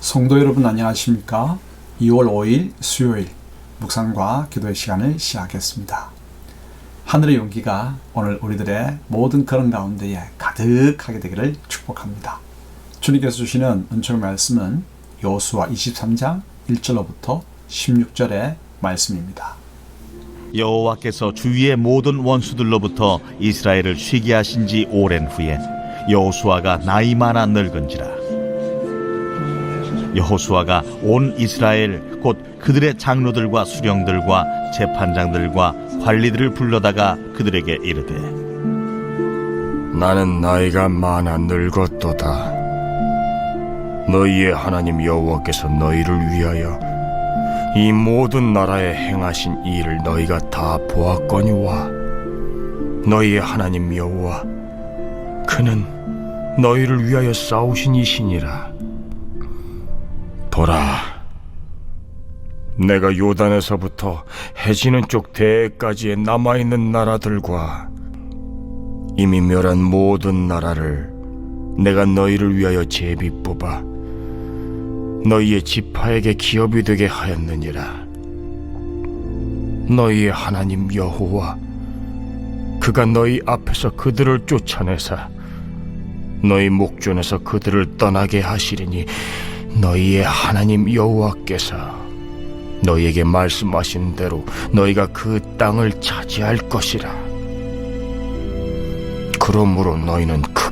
성도 여러분 안녕하십니까? 2월 5일 수요일 묵상과 기도의 시간을 시작했습니다. 하늘의 용기가 오늘 우리들의 모든 그런 가운데에 가득하게 되기를 축복합니다. 주님께서 주시는 은총의 말씀은 여수와 23장 1절로부터 16절의 말씀입니다. 여호와께서 주위의 모든 원수들로부터 이스라엘을 쉬게 하신 지 오랜 후에 여호수아가 나이 많아 늙은지라 여호수아가 온 이스라엘 곧 그들의 장로들과 수령들과 재판장들과 관리들을 불러다가 그들에게 이르되 나는 나이가 많아 늙었도다. 너희의 하나님 여호와께서 너희를 위하여 이 모든 나라에 행하신 이 일을 너희가 다 보았거니와 너희의 하나님 여호와 그는 너희를 위하여 싸우신 이시니라. 보라, 내가 요단에서부터 해지는 쪽 대까지의 남아 있는 나라들과 이미 멸한 모든 나라를 내가 너희를 위하여 제비 뽑아 너희의 지파에게 기업이 되게 하였느니라. 너희의 하나님 여호와 그가 너희 앞에서 그들을 쫓아내사 너희 목전에서 그들을 떠나게 하시리니 너희의 하나님 여호와께서 너희에게 말씀하신 대로 너희가 그 땅을 차지할 것이라. 그러므로 너희는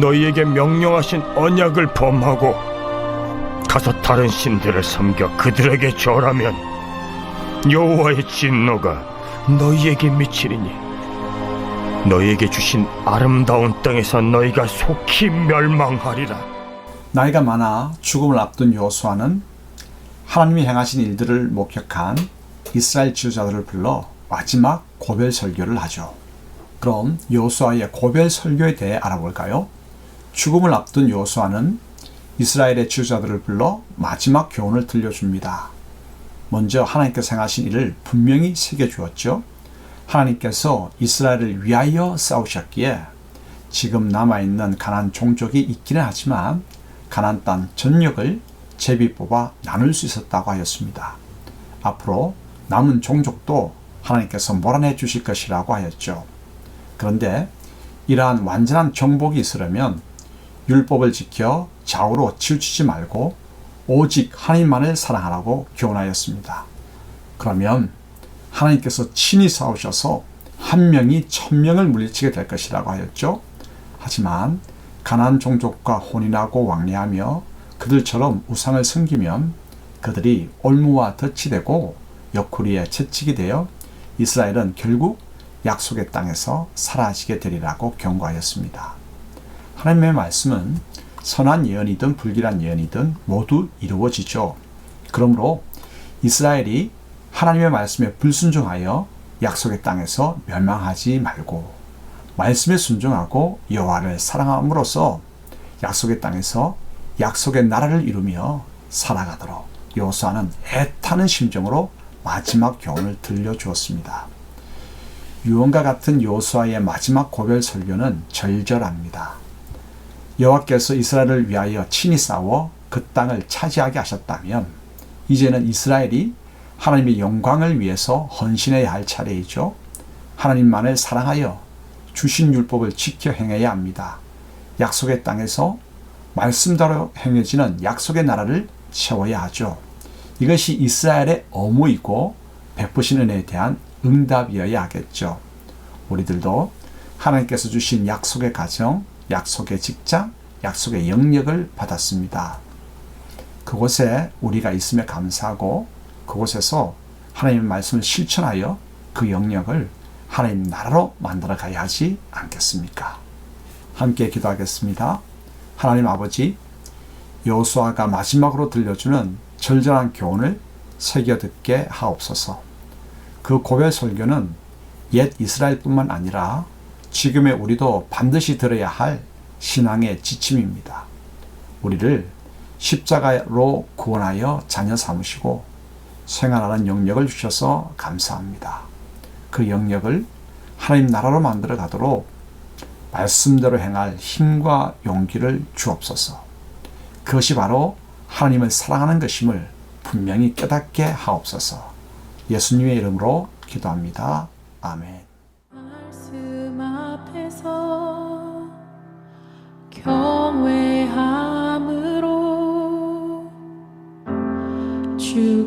너희에게 명령하신 언약을 범하고 가서 다른 신들을 섬겨 그들에게 절하면 여호와의 진노가 너희에게 미치리니 너희에게 주신 아름다운 땅에서 너희가 속히 멸망하리라. 나이가 많아 죽음을 앞둔 여호수아는 하나님이 행하신 일들을 목격한 이스라엘 지도자들을 불러 마지막 고별 설교를 하죠. 그럼 여호수아의 고별 설교에 대해 알아볼까요? 죽음을 앞둔 여호수아는 이스라엘의 지도자들을 불러 마지막 교훈을 들려줍니다. 먼저 하나님께서 행하신 일을 분명히 새겨주었죠. 하나님께서 이스라엘을 위하여 싸우셨기에 지금 남아있는 가난 종족이 있기는 하지만 가난 땅 전역을 제비 뽑아 나눌 수 있었다고 하였습니다. 앞으로 남은 종족도 하나님께서 몰아내 주실 것이라고 하였죠. 그런데 이러한 완전한 정복이 있으려면 율법을 지켜 좌우로 치우치지 말고 오직 하나님만을 사랑하라고 교훈하였습니다. 그러면 하나님께서 친히 싸우셔서 한 명이 천 명을 물리치게 될 것이라고 하였죠. 하지만 가난 종족과 혼인하고 왕래하며 그들처럼 우상을 섬기면 그들이 올무와 덫이 되고 옆구리에 채찍이 되어 이스라엘은 결국 약속의 땅에서 사라지게 되리라고 경고하였습니다. 하나님의 말씀은 선한 예언이든 불길한 예언이든 모두 이루어지죠. 그러므로 이스라엘이 하나님의 말씀에 불순종하여 약속의 땅에서 멸망하지 말고 말씀에 순종하고 여호와를 사랑함으로써 약속의 땅에서 약속의 나라를 이루며 살아가도록 여호수아는 애타는 심정으로 마지막 교훈을 들려주었습니다. 유언과 같은 여호수아의 마지막 고별 설교는 절절합니다. 여호와께서 이스라엘을 위하여 친히 싸워 그 땅을 차지하게 하셨다면 이제는 이스라엘이 하나님의 영광을 위해서 헌신해야 할 차례이죠. 하나님만을 사랑하여 주신 율법을 지켜 행해야 합니다. 약속의 땅에서 말씀대로 행해지는 약속의 나라를 세워야 하죠. 이것이 이스라엘의 어무이고 베푸신 은혜에 대한 응답이어야 하겠죠. 우리들도 하나님께서 주신 약속의 가정, 약속의 직장, 약속의 영역을 받았습니다. 그곳에 우리가 있음에 감사하고 그곳에서 하나님의 말씀을 실천하여 그 영역을 하나님 나라로 만들어 가야 하지 않겠습니까? 함께 기도하겠습니다. 하나님 아버지, 여호수아가 마지막으로 들려주는 절절한 교훈을 새겨 듣게 하옵소서. 그 고별 설교는 옛 이스라엘뿐만 아니라 지금의 우리도 반드시 들어야 할 신앙의 지침입니다. 우리를 십자가로 구원하여 자녀 삼으시고 생활하는 영역을 주셔서 감사합니다. 그 영역을 하나님 나라로 만들어 가도록 말씀대로 행할 힘과 용기를 주옵소서. 그것이 바로 하나님을 사랑하는 것임을 분명히 깨닫게 하옵소서. 예수님의 이름으로 기도합니다. 아멘. 앞에서 경외함으로 서